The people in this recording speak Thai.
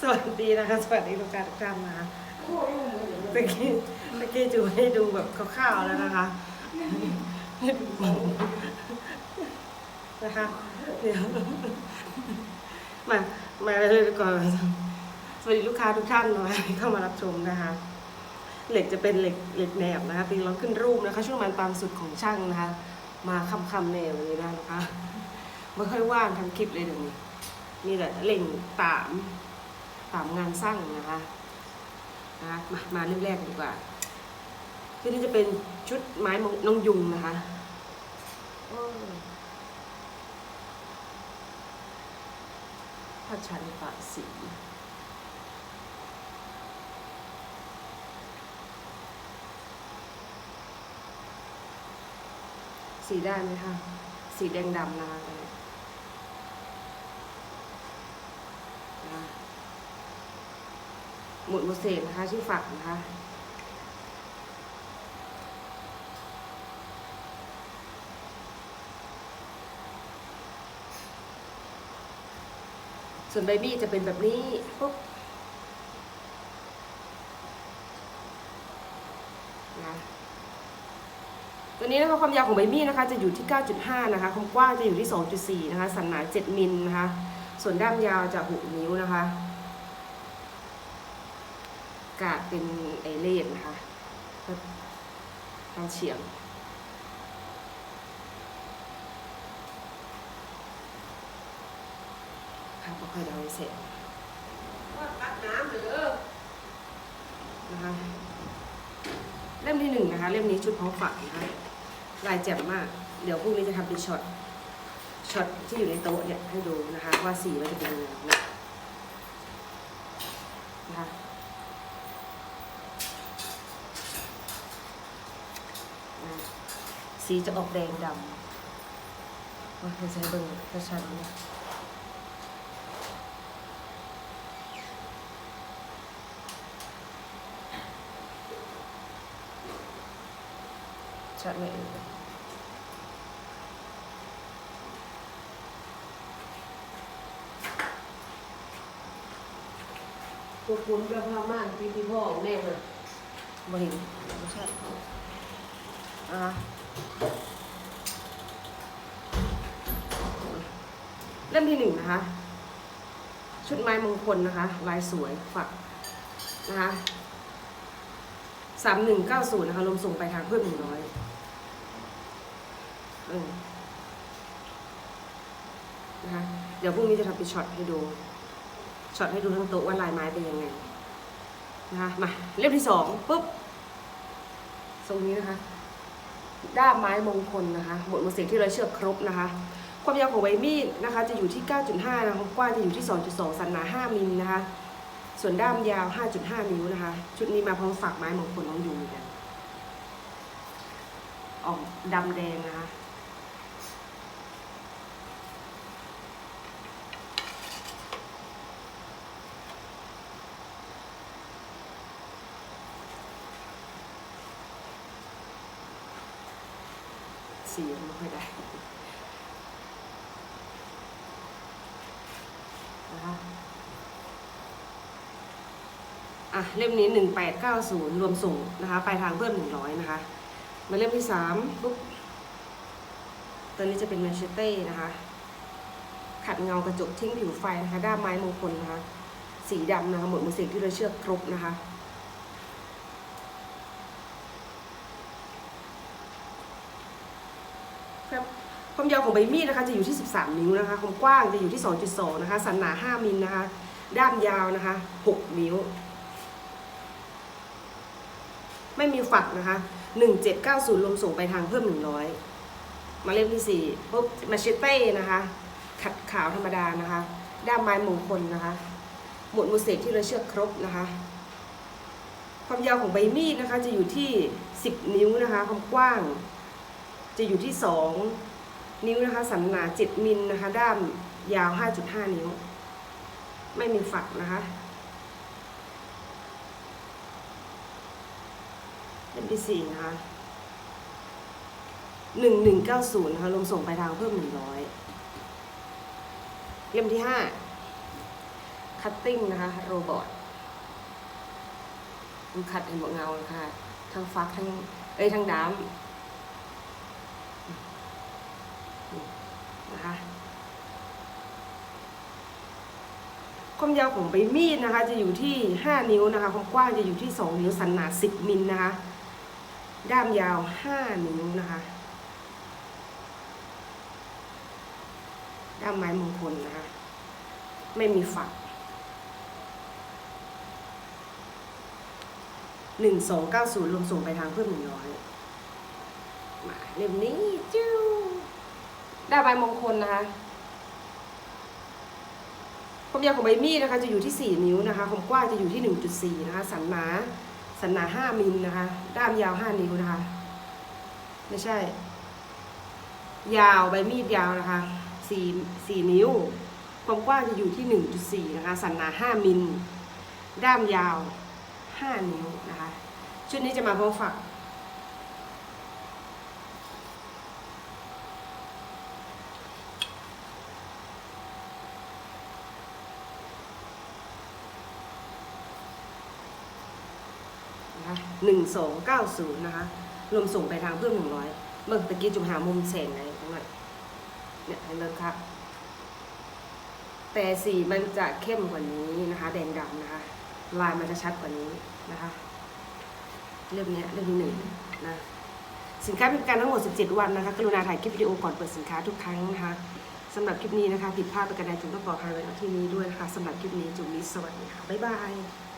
สวัสดีนะคะ สวัสดีลูกค้าทุกท่านนะคะตะกี้ตะกี้จูให้ดูแบบคร่าวๆแล้วนะคะนะคะเดี๋ยวมามาเลยก่อนสวัสดีลูกค้าทุกท่านนะคะที่เข้ามารับชมนะคะ เหล็กจะเป็นเหล็กเหล็กแหนบนะคะตีเราขึ้นรูปนะคะ ช่วงมันตามสุดของช่างนะคะ มาคำคำแนวเลยนะคะไม่ค่อยว่างทำคลิปเลยเดี๋ยวนี้มีแต่เล่งตาม ตามงานสร้างนะคะนะคะมามาเรื่องแรกดีกว่าคือนี่จะเป็นชุดไม้น้องยุงนะคะผ้าชันปะสีสีได้ไหมคะ สีแดงดำนะคะตัวนี้นะคะ หมุดโมเสกนะคะชื่อฝักนะคะส่วนใบบี้จะเป็นแบบนี้ปุ๊บนะตัวนี้นะคะความยาวของใบมีดนะคะจะอยู่ที่ 9.5 นะคะ ความกว้างจะอยู่ที่ 2.4 นะคะ สันหนา 7 มิลนะคะ ส่วนด้ามยาวจะ 6 นิ้วนะคะ กาดเป็นไอเลดนะคะก็ทางเฉียงค่ะก็ค่อยเดาให้เสร็จตักน้ำหรือนะคะเล่มที่หนึ่งนะคะ เล่มนี้ชุดพร้อมฝักนะคะลายแจ่มมาก เดี๋ยวพรุ่งนี้จะทำเป็นช็อตช็อตที่อยู่ในโต๊ะเนี่ยให้ดูนะคะ ว่าสีมันจะเป็นยังไงนะนะคะอ่า สีจะออกแดงดำว่าจะใช้เบอร์กระชันเนี่ยชัดไหมเอ่ยตัวคุณกระเพาะมากพี่พี่พ่อแม่เลยบริไม่ใช่อ่า เล่มที่หนึ่งนะคะ ชุดไม้มงคลนะคะ ลายสวยฝักนะคะสามหนึ่งเก้าศูนย์นะคะลงส่งไปทางเพิ่มหนึ่งร้อยนะคะเดี๋ยวพรุ่งนี้จะทำเป็นช็อตให้ดู ช็อตให้ดูทั้งโต๊ะว่าลายไม้เป็นยังไงนะคะมาเล่มที่สองปุ๊บทรงนี้นะคะ ด้ามไม้มงคลนะคะ หมวดโมเสกที่เราเชือกครบนะคะ ความยาวของใบมีดนะคะ จะอยู่ที่ 9.5นะความกว้างจะอยู่ที่ 2.2 สันหนา 5มิลนะคะ ส่วนด้ามยาว 5.5 นิ้วนะคะ ชุดนี้มาพร้อมฝักไม้มงคลน้องยูเนกันออกดำแดงนะคะ สียงไม่ค่อยได้นะคะอะเล่มนี้1890รวมส่งนะคะปลายทางเพิ่ม100นะคะ มาเล่มที่3ปุ๊บตัวนี้จะเป็นแมนเชเต้นะคะ ขัดเงากระจกทิ้งผิวไฟนะคะ ด้ามไม้มงคลนะคะ สีดำนะคะ หมดมือเสกที่เราเชือกครบนะคะ ครับความยาวของใบมีดนะคะจะอยู่ที่ 13 นิ้วนะคะ ความกว้างจะอยู่ที่ 2.2 นะคะ สันหนา 5มิลนะคะ ด้ามยาวนะคะ 6 นิ้ว ไม่มีฝักนะคะ 1790รวมส่งไปทางเพิ่ม 100 มาเล่มที่ 4ปุ๊บมาเชเต้นะคะ ขัดขาวธรรมดานะคะ ด้ามไม้มงคลนะคะ หมวดมูเสกที่เราเชือกครบนะคะ ความยาวของใบมีดนะคะจะอยู่ที่ 10 นิ้วนะคะ ความกว้าง จะอยู่ที่ 2 นิ้วนะคะ สันหนา 7 มิลนะคะ ด้ามยาว 5.5 นิ้ว ไม่มีฝักนะคะเล่มที่สี่นะคะ1190นะคะรวมส่งไปทางเพิ่ม100เล่มที่5คัตติ้งนะคะ โรบอทมันขัดเห็นบอกเงานะคะทั้งฟักทั้งเอ้ยทั้งดาม นะคะความยาวของใบมีดนะคะ จะอยู่ที่ 5 นิ้วนะคะ ความกว้างจะอยู่ที่ 2 นิ้วสันหนา 10 มิลนะคะ ด้ามยาว 5 นิ้วนะคะ ด้ามไม้มงคลนะคะ ไม่มีฝักหนึ่งสองเก้าศูนย์รวมส่งไปทางเพิ่มหนึ่งร้อยมาเล่มนี้จิ้ว ด้ามไม้มงคลนะคะความยาวของใบมีดนะคะจะอยู่ที่ 4 นิ้วนะคะความกว้างจะอยู่ที่ 1.4 นะคะสันหนาสันหนา 5มิลนะคะ ด้ามยาว 5 นิ้วนะคะ ไม่ใช่ ยาวใบมีดยาวนะคะ4 4นิ้ว ความกว้างจะอยู่ที่ 1.4 นะคะ สันหนา 5มิล ด้ามยาว 5 นิ้วนะคะ ชุดนี้จะมาพร้อมฝัก นะคะหนึ่งสองเก้าศูนย์นะคะรวมส่งไปทางเพิ่มหนึ่งร้อยเมื่อตะกี้จุ่มหามุมแสงไงตรงนั้นเนี่ยเห็นเลยครับ แต่สีมันจะเข้มกว่านี้นะคะ แดงดำนะคะ ลายมันจะชัดกว่านี้นะคะ เรื่องนี้เรื่องที่หนึ่งนะสินค้าเป็นการทั้งหมด 17 วันนะคะ กรุณาถ่ายคลิปวิดีโอก่อนเปิดสินค้าทุกครั้งนะคะสำหรับคลิปนี้นะคะ ผิดพลาดประการใดจุ่มต้องขออภัยไว้ณที่นี้ด้วยนะคะสำหรับคลิปนี้จุ่มนิดสวัสดีค่ะ บ๊ายบาย